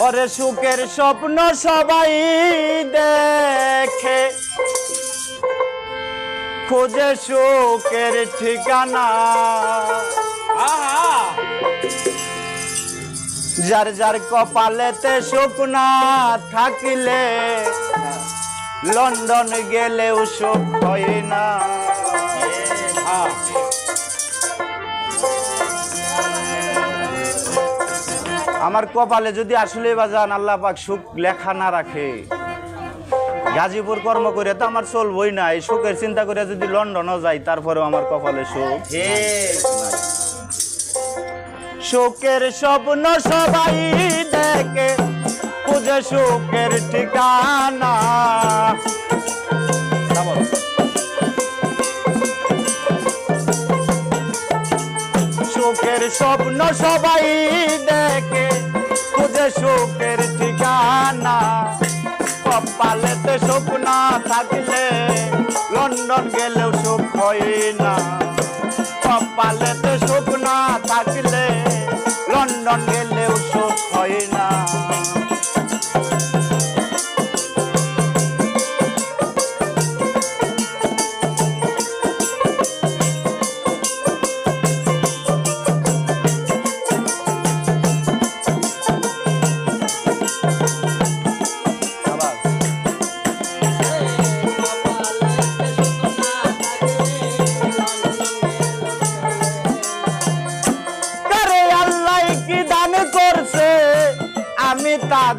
ওরে সুখের স্বপ্ন সবাই দেখে। খোঁজে সুখের ঠিকানা। যার যার কপালেতে সুখ না থাকিলে লন্ডন গেলেও সুখ হয় না। আমার কপালে যদি আসলে বাজান আল্লাহ পাক সুখ লেখা না রাখে। গাজীপুর কর্ম করে তো আমার চলবই না। এই সুখের চিন্তা করে যদি লন্ডনও যাই তারপরেও আমার কপালে সুখ সুখের স্বপ্ন সবাই দেখে খুঁজে সুখের ঠিকানা। সুখের স্বপ্ন সবাই দেখে। খুঁজে সুখের ঠিকানা। কপালেতে স্বপ্ন থাকলে লন্ডন গেলেও সুখ হয় না।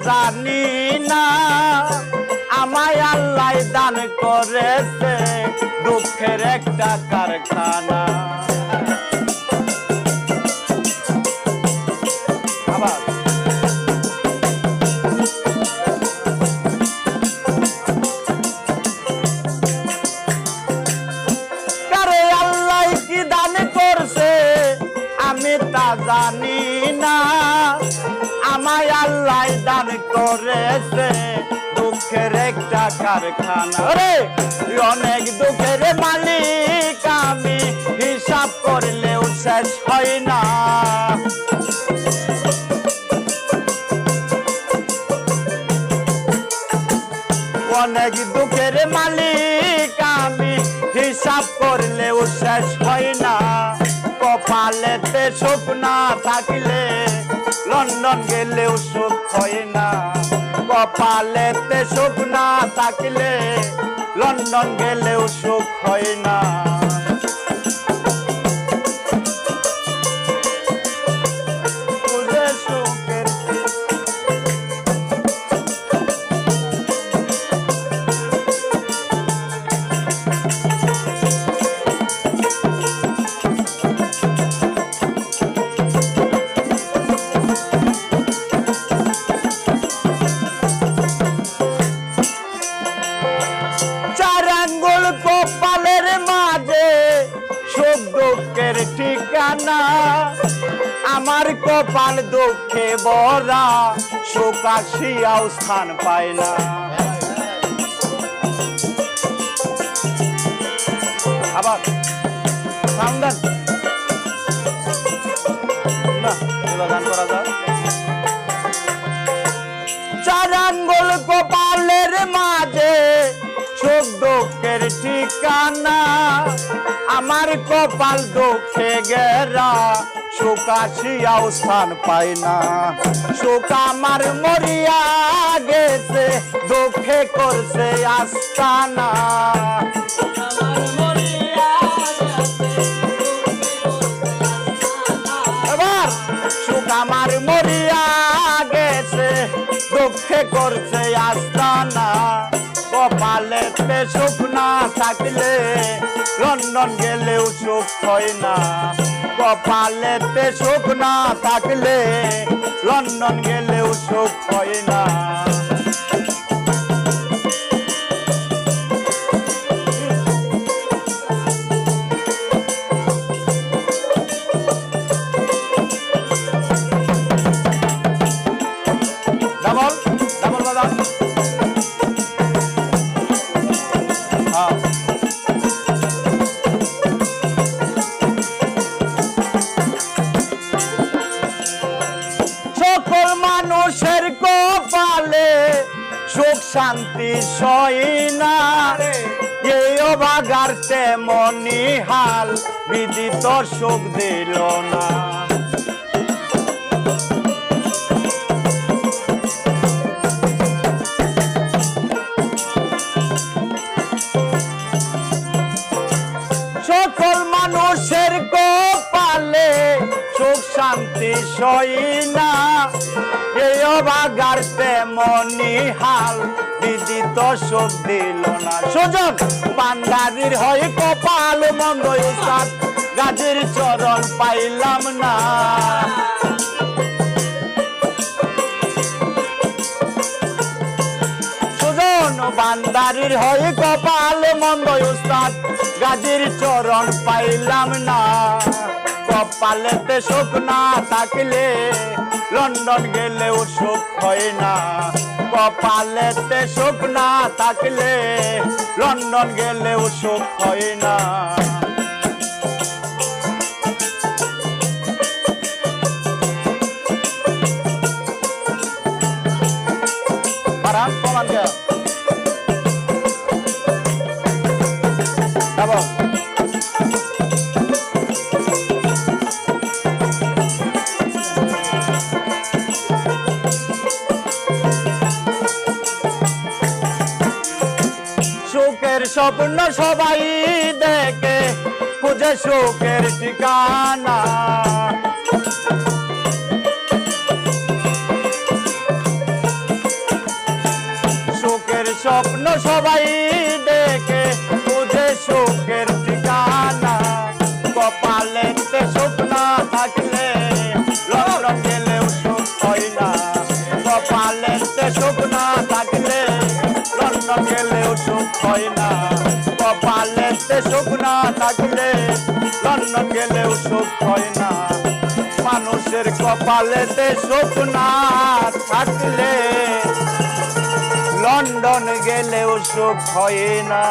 জানি না আমায় আল্লাহ দান করেছে দুঃখের একটা কারখানা। করেছে দুঃখের একটা কারখানা। রে অনেক দুঃখের মালিক আমি হিসাব করলেও শেষ হয় না। অনেক দুঃখের মালিক আমি হিসাব করলেও শেষ হয় না। কপালেতে সুখ না থাকলে লন্ডন গেলেও সুখ হয় না। কপালেতে সুখ না থাকলে লন্ডন গেলেও সুখ হয় না। আমার কপাল দুঃখে বরা আসিয়াও স্থান পায় না। আবার সাউন্ড দেন। না, এবার গান করা যায় চার কপালের মাঝে সুখ দুঃখের ঠিকানা, আমার কপাল দুঃখে গেরা সুখ আসিয়াও স্থান পাই না। সুখ আমার মরিয়া গেছে দুঃখে করছে আস্তানা। এবার সুখ আমার মরিয়া গেছে দুঃখে করছে আস্তানা। কপালেতে সুখ না থাকলে লন্ডন গেলেও সুখ হয় না। কপালেতে সুখ না থাকলে লন্ডন গেলেও সুখ হয় না। সই না তেমনি হাল বিদিত সুখ দিল না। সকল মানুষের কপালে সুখ শান্তি সই না এই অবাগার তেমনি হাল বিদিত সুখ দিল না। সুযোগ বান্দারির হয় কপাল মন্দ সাত গাজীর চরণ পাইলাম না। বান্দারির হয়ে কপাল মন্দ উস্তাদ গাজীর চরণ পাইলাম না। কপালেতে সুখ না থাকলে লন্ডন গেলেও সুখ হয় না কপালেতে সুখ না থাকলে লন্ডন গেলেও সুখ হয় না Parang koman ka. Tabo. স্বপ্ন সবাই দেখে খুঁজে শোকের ঠিকানা। সুখের স্বপ্ন সবাই দেখে খুঁজে সুখের ঠিকানা। কপালেতে থাকলে লন্ডন গেলেও সুখ হয় না। মানুষের কপালেতে সুখ না থাকলে লন্ডন গেলেও সুখ হয় না।